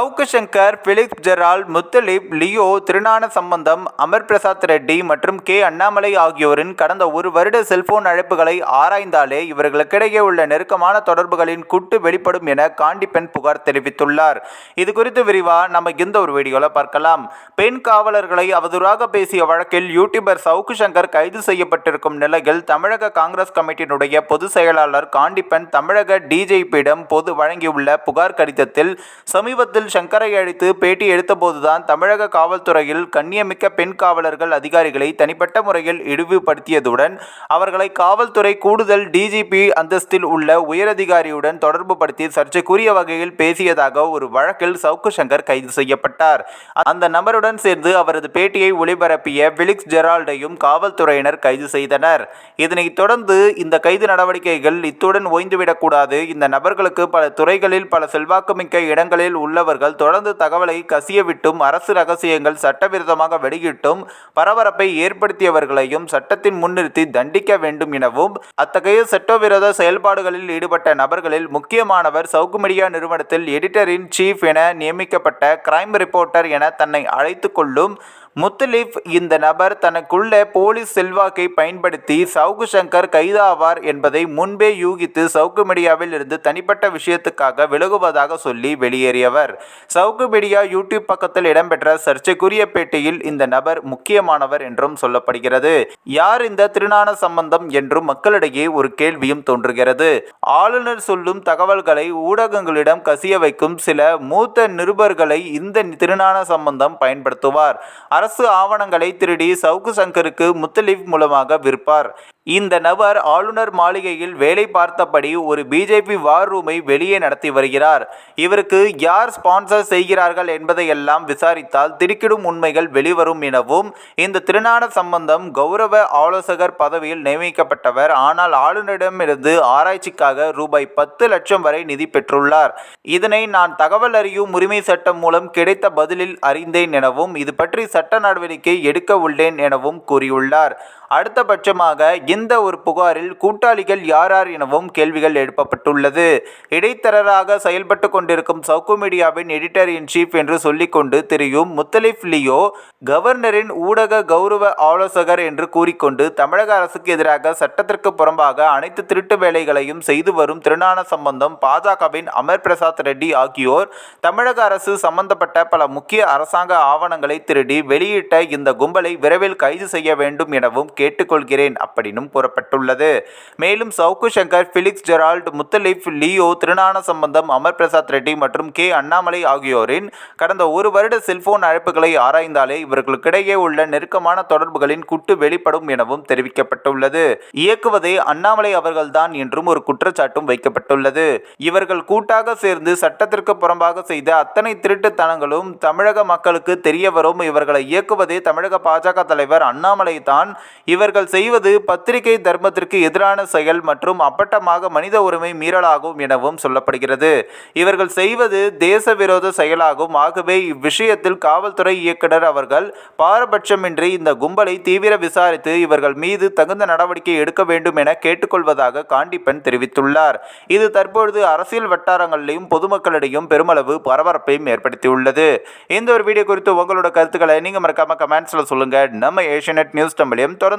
Savukku Shankar Philip Gerald Muthalif Leo Thirugnana Sambandham Amar Prasad Reddy மற்றும் K. Annamalai ஆகியோரின் கடந்த ஒரு வருட செல்போன் அழைப்புகளை ஆராய்ந்தாலே இவர்களுக்கிடையே உள்ள நெருக்கமான தொடர்புகளின் குட்டு வெளிப்படும் என காண்டிபெண் புகார் தெரிவித்துள்ளார். இது குறித்து விரிவா நம்ம இந்த ஒரு வீடியோவில் பார்க்கலாம். பெண் காவலர்களை அவதூறாக பேசிய வழக்கில் யூடியூபர் சவுக்கு சங்கர் கைது செய்யப்பட்டிருக்கும் நிலையில் தமிழக காங்கிரஸ் கமிட்டியினுடைய பொதுச் செயலாளர் காண்டிப்பெண் தமிழக டிஜிபியிடம் பொது வழங்கியுள்ள புகார் கடிதத்தில் சமீபத்தில் சங்கரை அழைத்து பேட்டி எடுத்தபோதுதான் தமிழக காவல்துறையில் கண்ணியமிக்க பெண் காவலர்கள் அதிகாரிகளை தனிப்பட்ட முறையில் இழிவுபடுத்தியதுடன் அவர்களை காவல்துறை கூடுதல் டிஜிபி அந்தஸ்தில் உள்ள உயரதிகாரியுடன் தொடர்பு படுத்தி சர்ச்சைக்குரிய வகையில் பேசியதாக ஒரு வழக்கில் சவுக்கு சங்கர் கைது செய்யப்பட்டார். அந்த நபருடன் சேர்ந்து அவரது பேட்டியை ஒளிபரப்பிய பிலிக்ஸ் ஜெரால்டையும் காவல்துறையினர் கைது செய்தனர். இதனைத் தொடர்ந்து இந்த கைது நடவடிக்கைகள் இத்துடன் ஓய்ந்துவிடக்கூடாது இந்த நபர்களுக்கு பல துறைகளில் பல செல்வாக்குமிக்க இடங்களில் உள்ளவர்கள் தொடர்ந்து தகவலை கசியவிட்டும் அரசு ரகசியங்கள் சட்டவிரோதமாக வெளியிட்டும் பரபரப்பை ஏற்படுத்தியவர்களையும் சட்டத்தின் முன்னிறுத்தி தண்டிக்க வேண்டும் எனவும் அத்தகைய சட்டவிரோத செயல்பாடுகளில் ஈடுபட்ட நபர்களில் முக்கியமானவர் சவுக்கு மீடியா நிறுவனத்தில் எடிட்டரின் சீஃப் என நியமிக்கப்பட்ட கிரைம் ரிப்போர்ட்டர் என தன்னை அழைத்து கொள்ளும் முத்தலிப் இந்த நபர் தனக்குள்ள போலீஸ் செல்வாக்கை பயன்படுத்தி சவுகு சங்கர் கைதாவார் என்பதை முன்பே யூகித்து சவுக்கு மீடியாவில் இருந்து தனிப்பட்ட விஷயத்துக்காக விலகுவதாக சொல்லி வெளியேறியவர். சவுக்கு மீடியா யூடியூப் பக்கத்தில் இடம்பெற்ற சர்ச்சைக்குரிய பேட்டியில் இந்த நபர் முக்கியமானவர் என்றும் சொல்லப்படுகிறது. யார் இந்த திருநான சம்பந்தம் என்றும் மக்களிடையே ஒரு கேள்வியும் தோன்றுகிறது. ஆளுநர் சொல்லும் தகவல்களை ஊடகங்களிடம் கசிய வைக்கும் சில மூத்த நிருபர்களை இந்த திருநான சம்பந்தம் பயன்படுத்துவார். அரசு ஆவணங்களை திருடி சவுக்கு சங்கருக்கு முத்தலீப் மூலமாக விற்பார். இந்த நபர் ஆளுநர் மாளிகையில் வேலை பார்த்தபடி ஒரு பிஜேபி வார் ரூமை வெளியே நடத்தி வருகிறார். இவருக்கு யார் ஸ்பான்சர் செய்கிறார்கள் என்பதையெல்லாம் விசாரித்தால் திடுக்கிடும் உண்மைகள் வெளிவரும் எனவும் இந்த திருநான சம்பந்தம் கௌரவ ஆலோசகர் பதவியில் நியமிக்கப்பட்டவர். ஆனால் ஆளுநரிடமிருந்து ஆராய்ச்சிக்காக ரூபாய் பத்து லட்சம் வரை நிதி பெற்றுள்ளார். இதனை நான் தகவல் அறியும் உரிமை சட்டம் மூலம் கிடைத்த பதிலில் அறிந்தேன் எனவும் இது பற்றி சட்ட நடவடிக்கை எடுக்க உள்ளேன் எனவும் கூறியுள்ளார். அடுத்தபட்சமாக இந்த ஒரு புகாரில் கூட்டாளிகள் யார் யார் எனவும் கேள்விகள் எழுப்பப்பட்டுள்ளது. இடைத்தரராக செயல்பட்டு கொண்டிருக்கும் சவுக்கு மீடியாவின் எடிட்டர் இன் சீஃப் என்று சொல்லிக்கொண்டு திரியும் முத்தலிப் லியோ கவர்னரின் ஊடக கௌரவ ஆலோசகர் என்று கூறிக்கொண்டு தமிழக அரசுக்கு எதிராக சட்டத்திற்கு புறம்பாக அனைத்து திருட்டு வேலைகளையும் செய்து வரும் திருநான சம்பந்தம் பாஜகவின் அமர் பிரசாத் ரெட்டி ஆகியோர் தமிழக அரசு சம்பந்தப்பட்ட பல முக்கிய அரசாங்க ஆவணங்களை திருடி வெளியிட்ட இந்த கும்பலை விரைவில் கைது செய்ய வேண்டும் எனவும் கேட்டுக்கொள்கிறேன் அப்படின்னும் கூறப்பட்டுள்ளது மேலும் சவுக்கு சங்கர் பிலிக்ஸ் ஜெரால்ட் முத்தலிப் லியோ திருநான சம்பந்தம் அமர் பிரசாத் ரெட்டி மற்றும் கே அண்ணாமலை ஆகியோரின் கடந்த ஒரு வருட செல்போன் அழைப்புகளை ஆராய்ந்தாலே இவர்களுக்கிடையே உள்ள நெருக்கமான தொடர்புகளின் குட்டு வெளிப்படும் எனவும் தெரிவிக்கப்பட்டுள்ளது. இயக்குவதே அண்ணாமலை அவர்கள்தான் என்றும் ஒரு குற்றச்சாட்டும் வைக்கப்பட்டுள்ளது. இவர்கள் கூட்டாக சேர்ந்து சட்டத்திற்கு புறம்பாக செய்த அத்தனை திருட்டுத்தனங்களும் தமிழக மக்களுக்கு தெரிய வரும். இவர்களை இயக்குவதே தமிழக பாஜக தலைவர் அண்ணாமலை தான் இவர்கள் செய்வது பத்திரிகை தர்மத்திற்கு எதிரான செயல் மற்றும் அப்பட்டமாக மனித உரிமை மீறலாகும் எனவும் சொல்லப்படுகிறது. இவர்கள் செய்வது தேச விரோத செயலாகும். ஆகவே இவ்விஷயத்தில் காவல்துறை இயக்குனர் அவர்கள் பாரபட்சமின்றி இந்த கும்பலை தீவிர விசாரித்து இவர்கள் மீது தகுந்த நடவடிக்கை எடுக்க வேண்டும் என கேட்டுக்கொள்வதாக காண்டிப்பன் தெரிவித்துள்ளார். இது தற்பொழுது அரசியல் வட்டாரங்களிலும் பொதுமக்களிடையும் பெருமளவு பரபரப்பையும் ஏற்படுத்தியுள்ளது. இந்த ஒரு வீடியோ குறித்து உங்களோட கருத்துக்களை நீங்கள் மறக்காம கமெண்ட்ஸில் சொல்லுங்கள் நம்ம ஏஷியநெட் நியூஸ் தமிழையும்